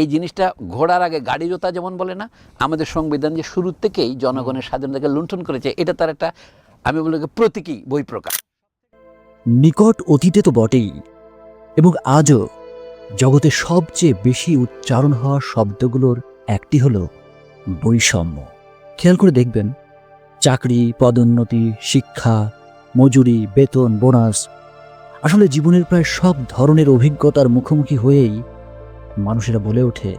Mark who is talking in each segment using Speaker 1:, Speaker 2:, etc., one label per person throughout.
Speaker 1: এই জিনিসটা ঘোড়ার আগে গাড়ি জোতা যেমন বলে না, আমাদের সংবিধান যে শুরুর থেকেই জনগণের স্বাধীনতাকে লুণ্ঠন করেছে, এটা তার একটা, আমি বলি প্রতীকী বই প্রকাশ
Speaker 2: নিকট অতীতে তো বটেই, এবং আজও জগতে সবচেয়ে বেশি উচ্চারণ হওয়া শব্দগুলোর একটি হল বৈষম্য। খেয়াল করে দেখবেন, চাকরি, পদোন্নতি, শিক্ষা, মজুরি, বেতন, বোনাস, আসলে জীবনের প্রায় সব ধরনের অভিজ্ঞতার মুখোমুখি হয়েই মানুষেরা বলে ওঠে,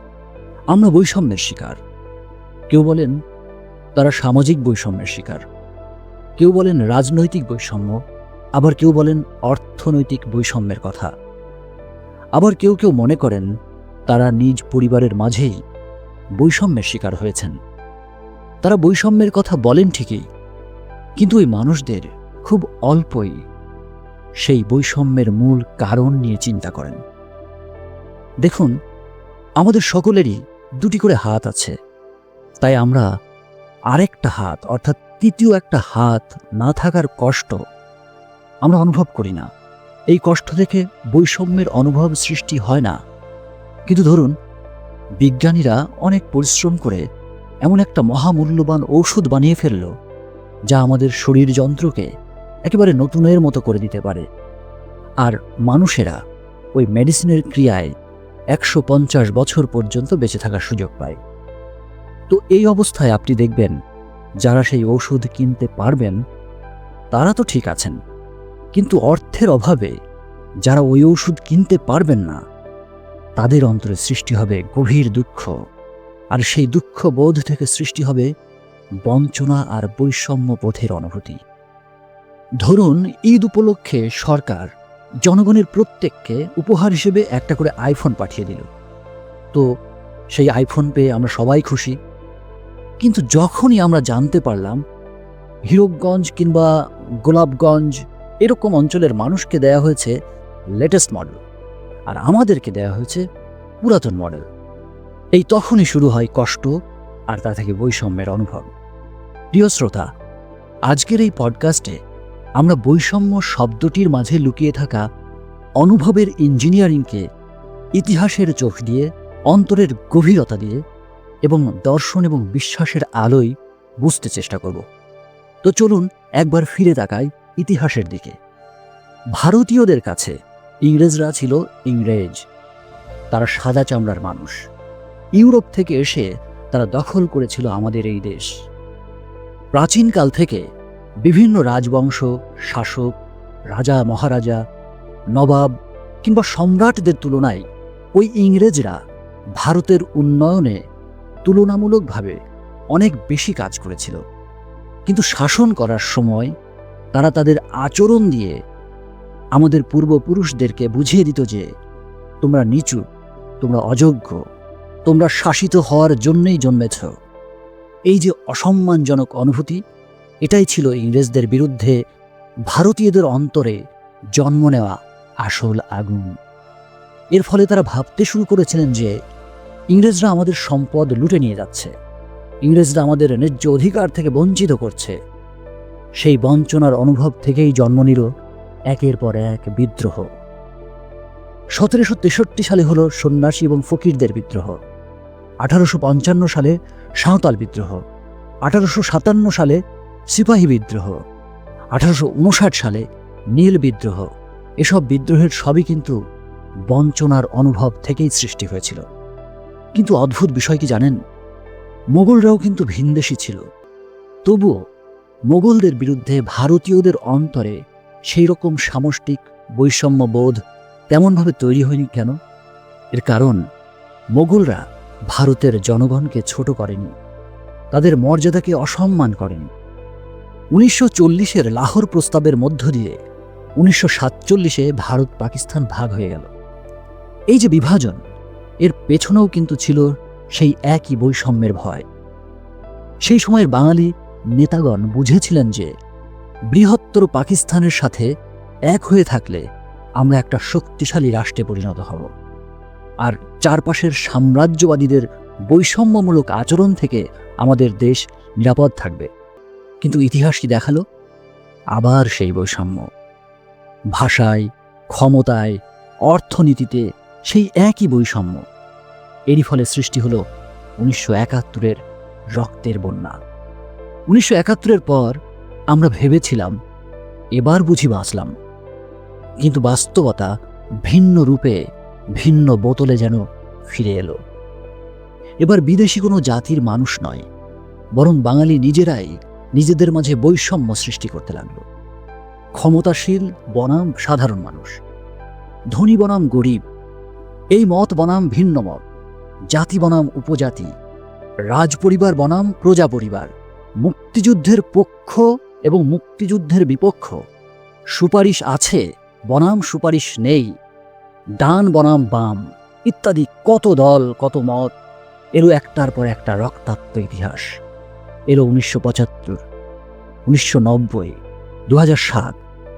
Speaker 2: আমরা বৈষম্যের শিকার। কেউ বলেন, তারা সামাজিক বৈষম্যের শিকার। কেউ বলেন, রাজনৈতিক বৈষম্য। আবার কেউ বলেন, অর্থনৈতিক বৈষম্যের কথা। আবার কেউ কেউ মনে করেন, তারা নিজ পরিবারের মাঝেই বৈষম্যের শিকার হয়েছেন। তারা বৈষম্যের কথা বলেন ঠিকই, কিন্তু ওই মানুষদের খুব অল্পই সেই বৈষম্যের মূল কারণ নিয়ে চিন্তা করেন। দেখুন, আমাদের সকলেরই দুটি করে হাত আছে। তাই আমরা আরেকটা হাত, অর্থাৎ তৃতীয় একটা হাত না থাকার কষ্ট আমরা অনুভব করি না। এই কষ্ট থেকে বৈষম্যের অনুভব সৃষ্টি হয় না। কিন্তু ধরুন, বিজ্ঞানীরা অনেক পরিশ্রম করে এমন একটা মহামূল্যবান ঔষধ বানিয়ে ফেলল, যা আমাদের শরীর যন্ত্রকে একেবারে নতুনের মতো করে দিতে পারে। আর মানুষেরা ওই মেডিসিনের ক্রিয়ায় একশো পঞ্চাশ বছর পর্যন্ত বেঁচে থাকার সুযোগ পায়। তো এই অবস্থায় আপনি দেখবেন, যারা সেই ঔষধ কিনতে পারবেন, তারা তো ঠিক আছেন। কিন্তু অর্থের অভাবে যারা ওই ওষুধ কিনতে পারবেন না, তাদের অন্তরে সৃষ্টি হবে গভীর দুঃখ। আর সেই দুঃখ বোধ থেকে সৃষ্টি হবে বঞ্চনা আর বৈষম্য বোধের অনুভূতি। ধরুন, ঈদ উপলক্ষে সরকার জনগণের প্রত্যেককে উপহার হিসেবে একটা করে আইফোন পাঠিয়ে দিল। তো সেই আইফোন পেয়ে আমরা সবাই খুশি। কিন্তু যখনই আমরা জানতে পারলাম হীরকগঞ্জ কিংবা গোলাপগঞ্জ এরকম অঞ্চলের মানুষকে দেয়া হয়েছে লেটেস্ট মডেল আর আমাদেরকে দেয়া হয়েছে পুরাতন মডেল এই তখনই শুরু হয় কষ্ট আর তা থেকে বৈষম্যের অনুভব। প্রিয় শ্রোতা, আজকের এই পডকাস্টে আমরা বৈষম্য শব্দটির মাঝে লুকিয়ে থাকা অনুভবের ইঞ্জিনিয়ারিংকে ইতিহাসের চোখ দিয়ে, অন্তরের গভীরতা দিয়ে এবং দর্শন এবং বিশ্বাসের আলোয় বুঝতে চেষ্টা করব। তো চলুন একবার ফিরে তাকাই ইতিহাসের দিকে। ভারতীয়দের কাছে ইংরেজরা ছিল ইংরেজ। তারা সাদা চামড়ার মানুষ। ইউরোপ থেকে এসে তারা দখল করেছিল আমাদের এই দেশ। প্রাচীনকাল থেকে বিভিন্ন রাজবংশ, শাসক, রাজা, মহারাজা, নবাব কিংবা সম্রাটদের তুলনায় ওই ইংরেজরা ভারতের উন্নয়নে তুলনামূলকভাবে অনেক বেশি কাজ করেছিল। কিন্তু শাসন করার সময় তারা তাদের আচরণ দিয়ে আমাদের পূর্বপুরুষদেরকে বুঝিয়ে দিত যে, তোমরা নিচু, তোমরা অযোগ্য, তোমরা শাসিত হওয়ার জন্যই জন্মেছ। এই যে অসম্মানজনক অনুভূতি এটাই ছিল ইংরেজদের বিরুদ্ধে ভারতীয়দের অন্তরে জন্ম নেওয়া আসল আগুন। এর ফলে তারা ভাবতে শুরু করেছিলেন যে ইংরেজরা আমাদের সম্পদ লুটে নিয়ে যাচ্ছে। ইংরেজরা আমাদের ন্যায্য অধিকার থেকে বঞ্চিত করছে। সেই বঞ্চনার অনুভব থেকেই জন্ম নিল একের পর এক বিদ্রোহ। সতেরোশো তেষট্টি সালে হল সন্ন্যাসী এবং ফকিরদের বিদ্রোহ। আঠারোশো পঞ্চান্ন সালে সাঁওতাল বিদ্রোহ। আঠারোশো সাতান্ন সালে সিপাহী বিদ্রোহ। আঠারোশো উনষাট সালে নীল বিদ্রোহ। এসব বিদ্রোহের সবই কিন্তু বঞ্চনার অনুভব থেকেই সৃষ্টি হয়েছিল। কিন্তু অদ্ভুত বিষয় কি জানেন? মোগলরাও কিন্তু ভিনদেশী ছিল। তবুও মোগলদের বিরুদ্ধে ভারতীয়দের অন্তরে সেই রকম সামষ্টিক বৈষম্যবোধ তেমনভাবে তৈরি হয়নি কেন? এর কারণ, মোগলরা ভারতের জনগণকে ছোট করেনি। তাদের মর্যাদাকে অসম্মান করেনি। উনিশশো চল্লিশের লাহোর প্রস্তাবের মধ্য দিয়ে উনিশশো সাতচল্লিশে ভারত পাকিস্তান ভাগ হয়ে গেল। এই যে বিভাজন, এর পেছনেও কিন্তু ছিল সেই একই বৈষম্যের ভয়। সেই সময়ের বাঙালি নেতাগণ বুঝেছিলেন যে বৃহত্তর পাকিস্তানের সাথে এক হয়ে থাকলে আমরা একটা শক্তিশালী রাষ্ট্রে পরিণত হব। আর চারপাশের সাম্রাজ্যবাদীদের বৈষম্যমূলক আচরণ থেকে আমাদের দেশ নিরাপদ থাকবে। কিন্তু ইতিহাস কি দেখাল? আবার সেই বৈষম্য। ভাষায়, ক্ষমতায়, অর্থনীতিতে সেই একই বৈষম্য। এরই ফলে সৃষ্টি হলো উনিশশো একাত্তরের রক্তের বন্যা। উনিশশো একাত্তরের পর আমরা ভেবেছিলাম, এবার বুঝি বাঁচলাম। কিন্তু বাস্তবতা ভিন্ন রূপে, ভিন্ন বোতলে যেন ফিরে এলো। এবার বিদেশি কোনো জাতির মানুষ নয়, বরং বাঙালি নিজেরাই নিজেদের মাঝে বৈষম্য সৃষ্টি করতে লাগল। ক্ষমতাশীল বনাম সাধারণ মানুষ। ধনী বনাম গরিব। এই মত বনাম ভিন্ন মত। জাতি বনাম উপজাতি। রাজপরিবার বনাম প্রজা পরিবার মুক্তিযুদ্ধের পক্ষ এবং মুক্তিযুদ্ধের বিপক্ষ। সুপারিশ আছে, বনাম সুপারিশ নেই। ডান বনাম বাম। ইত্যাদি কত দল, কত মত, এরও একটার পর একটা রক্তাক্ত ইতিহাস। এলো উনিশশো পঁচাত্তর, উনিশশো নব্বই দু সাত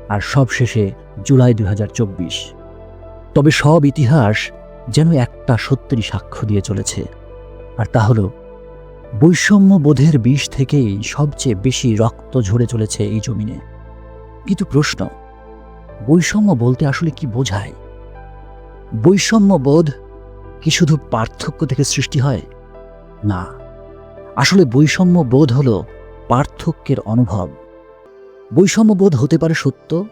Speaker 2: আর সবশেষে জুলাই দু তবে সব ইতিহাস যেন একটা সত্যেরই সাক্ষ্য দিয়ে চলেছে। আর তা হলো, বৈষম্য বোধের বিষ থেকেই সবচেয়ে বেশি রক্ত ঝরে চলেছে এই জমিনে। কিন্তু প্রশ্ন, বৈষম্য বলতে আসলে কি বোঝায়? বৈষম্য বোধ কি শুধু পার্থক্য থেকে সৃষ্টি হয়? না। আসলে বৈষম্য বোধ হল পার্থক্যের অনুভব। বৈষম্য বোধ হতে পারে সত্য,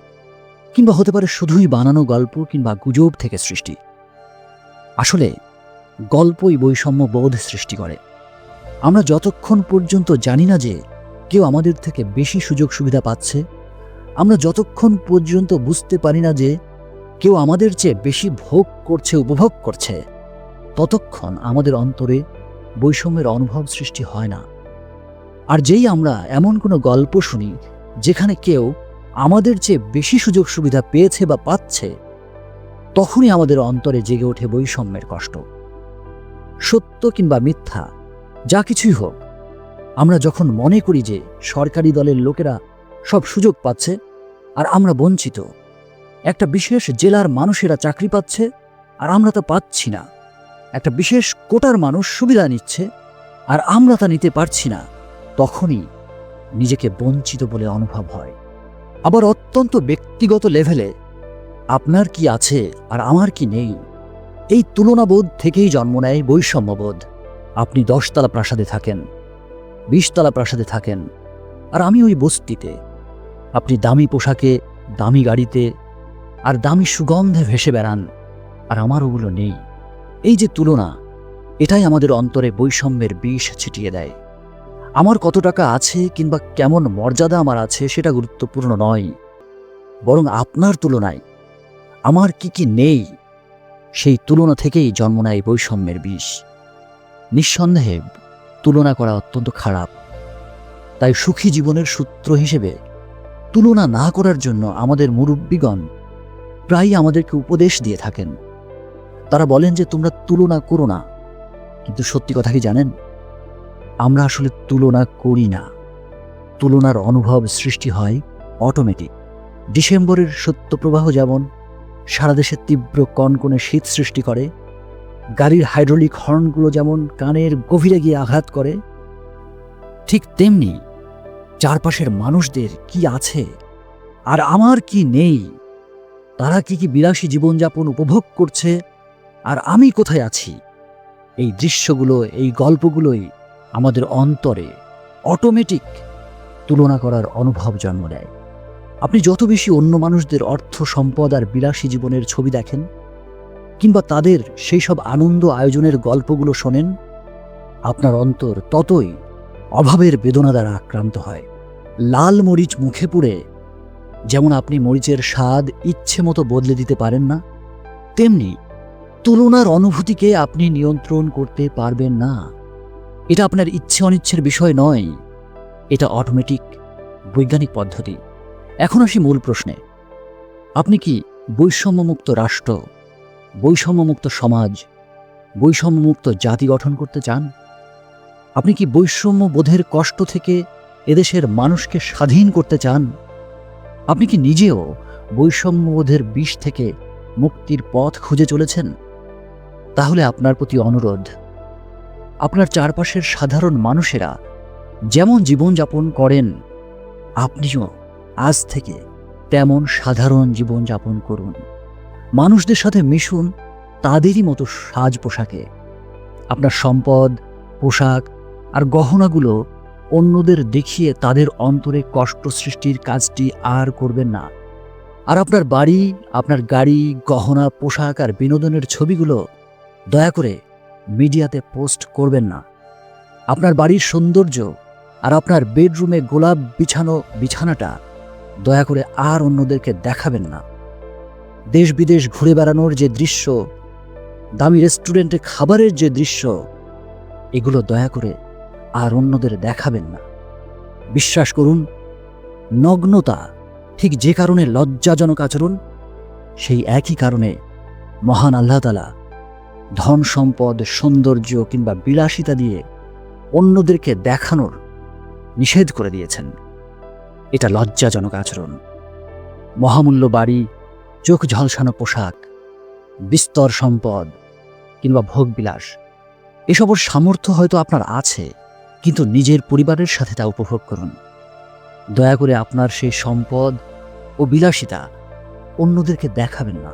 Speaker 2: কিংবা হতে পারে শুধুই বানানো গল্প কিংবা গুজব থেকে সৃষ্টি। আসলে গল্পই বৈষম্য বোধ সৃষ্টি করে। আমরা যতক্ষণ পর্যন্ত জানি না যে কেউ আমাদের থেকে বেশি সুযোগ সুবিধা পাচ্ছে, আমরা যতক্ষণ পর্যন্ত বুঝতে পারি না যে কেউ আমাদের চেয়ে বেশি ভোগ করছে, উপভোগ করছে, ততক্ষণ আমাদের অন্তরে বৈষম্যের অনুভব সৃষ্টি হয় না। আর যেই আমরা এমন কোনো গল্প শুনি, যেখানে কেউ আমাদের চেয়ে বেশি সুযোগ সুবিধা পেয়েছে বা পাচ্ছে, তখনই আমাদের অন্তরে জেগে ওঠে বৈষম্যের কষ্ট। সত্য কিংবা মিথ্যা, যা কিছুই হোক, আমরা যখন মনে করি যে সরকারি দলের লোকেরা সব সুযোগ পাচ্ছে আর আমরা বঞ্চিত, একটা বিশেষ জেলার মানুষেরা চাকরি পাচ্ছে আর আমরা তা পাচ্ছি না। একটা বিশেষ কোটার মানুষ সুবিধা নিচ্ছে আর আমরা তা নিতে পারছি না, তখনই নিজেকে বঞ্চিত বলে অনুভব হয়। আবার অত্যন্ত ব্যক্তিগত লেভেলে আপনার কি আছে আর আমার কি নেই, এই তুলনাবোধ থেকেই জন্ম নেয় বৈষম্যবোধ। আপনি দশতলা প্রাসাদে থাকেন, বিশতলা প্রাসাদে থাকেন, আর আমি ওই বস্তিতে। আপনি দামি পোশাকে, দামি গাড়িতে, আর দামি সুগন্ধে ভেসে বেড়ান, আর আমার ওগুলো নেই। এই যে তুলনা, এটাই আমাদের অন্তরে বৈষম্যের বিষ ছিটিয়ে দেয়। আমার কত টাকা আছে কিংবা কেমন মর্যাদা আমার আছে সেটা গুরুত্বপূর্ণ নয়। বরং আপনার তুলনায় আমার কি কি নেই, সেই তুলনা থেকেই জন্ম নেয় বৈষম্যের বিষ। নিঃসন্দেহে তুলনা করা অত্যন্ত খারাপ। তাই সুখী জীবনের সূত্র হিসেবে তুলনা না করার জন্য আমাদের মুরব্বীগণ প্রায়ই আমাদেরকে উপদেশ দিয়ে থাকেন। তারা বলেন যে তোমরা তুলনা করো না। কিন্তু সত্যি কথা কি জানেন? আমরা আসলে তুলনা করি না। তুলনার অনুভব সৃষ্টি হয় অটোমেটিক ডিসেম্বরের সত্যপ্রবাহ যেমন, সারা দেশে তীব্র কনকনে শীত সৃষ্টি করে। গাড়ির হাইড্রোলিক হর্নগুলো যেমন কানের গভীরে গিয়ে আঘাত করে। ঠিক তেমনি চারপাশের মানুষদের কি আছে? আর আমার কি নেই? তারা কি কি বিলাসী জীবনযাপন উপভোগ করছে? আর আমি কোথায় আছি? এই দৃশ্যগুলো, এই গল্পগুলোই আমাদের অন্তরে অটোমেটিক তুলনা করার অনুভব জন্ম দেয়। আপনি যত বেশি অন্য মানুষদের অর্থ, সম্পদ আর বিলাসী জীবনের ছবি দেখেন, কিংবা তাদের সেই সব আনন্দ আয়োজনের গল্পগুলো শোনেন, আপনার অন্তর ততই অভাবের বেদনা দ্বারা আক্রান্ত হয়। লাল মরিচ মুখে পুড়ে যেমন আপনি মরিচের স্বাদ ইচ্ছে মতো বদলে দিতে পারেন না, তেমনি তুলনার অনুভূতিকে আপনি নিয়ন্ত্রণ করতে পারবেন না। এটা আপনার ইচ্ছে অনিচ্ছের বিষয় নয়। এটা অটোমেটিক বৈজ্ঞানিক পদ্ধতি। এখন আসি মূল প্রশ্নে। আপনি কি বৈষম্যমুক্ত রাষ্ট্র, বৈষম্যমুক্ত সমাজ, বৈষম্যমুক্ত জাতি গঠন করতে চান? আপনি কি বৈষম্য বোধের কষ্ট থেকে এদেশের মানুষকে স্বাধীন করতে চান? আপনি কি নিজেও বৈষম্যবোধের বিষ থেকে মুক্তির পথ খুঁজে চলেছেন? তাহলে আপনার প্রতি অনুরোধ। আপনার চারপাশের সাধারণ মানুষেরা যেমন জীবনযাপন করেন, আপনিও আজ থেকে তেমন সাধারণ জীবনযাপন করুন। মানুষদের সাথে মিশুন, তাদেরই মতো সাজ পোশাকে। আপনার সম্পদ, পোশাক আর গহনাগুলো অন্যদের দেখিয়ে তাদের অন্তরে কষ্ট সৃষ্টির কাজটি আর করবেন না। আর আপনার বাড়ি, আপনার গাড়ি, গহনা, পোশাক আর বিনোদনের ছবিগুলো দয়া করে মিডিয়াতে পোস্ট করবেন না। আপনার বাড়ির সৌন্দর্য আর আপনার বেডরুমে গোলাপ বিছানো বিছানাটা দয়া করে আর অন্যদেরকে দেখাবেন না। দেশ বিদেশ ঘুরে বেড়ানোর যে দৃশ্য, দামি রেস্টুরেন্টে খাবারের যে দৃশ্য, এগুলো দয়া করে আর অন্যদের দেখাবেন না। বিশ্বাস করুন, নগ্নতা ঠিক যে কারণে লজ্জাজনক আচরণ, সেই একই কারণে মহান আল্লাহতালা ধন সম্পদ, সৌন্দর্য কিংবা বিলাসিতা দিয়ে অন্যদেরকে দেখানোর নিষেধ করে দিয়েছেন। এটা লজ্জাজনক আচরণ। মহামূল্য বাড়ি, চোখ ঝলসানো পোশাক, বিস্তর সম্পদ কিংবা ভোগবিলাস এসবর সামর্থ্য হয়তো আপনার আছে, কিন্তু নিজের পরিবারের সাথে তা উপভোগ করুন। দয়া করে আপনার সেই সম্পদ ও বিলাসিতা অন্যদেরকে দেখাবেন না।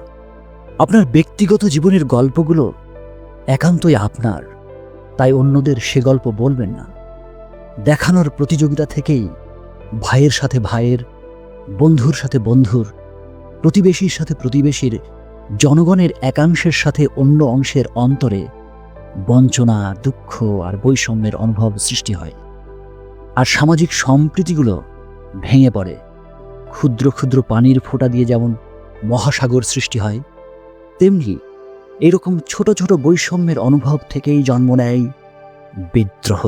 Speaker 2: আপনার ব্যক্তিগত জীবনের গল্পগুলো একান্তই আপনার, তাই অন্যদের সে গল্প বলবেন না। দেখানোর প্রতিযোগিতা থেকেই ভাইয়ের সাথে ভাইয়ের, বন্ধুর সাথে বন্ধুর, প্রতিবেশীর সাথে প্রতিবেশীর, জনগণের একাংশের সাথে অন্য অংশের অন্তরে বঞ্চনা, দুঃখ আর বৈষম্যের অনুভব সৃষ্টি হয়। আর সামাজিক সম্প্রীতিগুলো ভেঙে পড়ে। ক্ষুদ্র ক্ষুদ্র পানির ফোঁটা দিয়ে যেমন মহাসাগর সৃষ্টি হয়, তেমনি এরকম ছোট ছোট বৈষম্যের অনুভব থেকেই জন্ম নেয় বিদ্রোহ।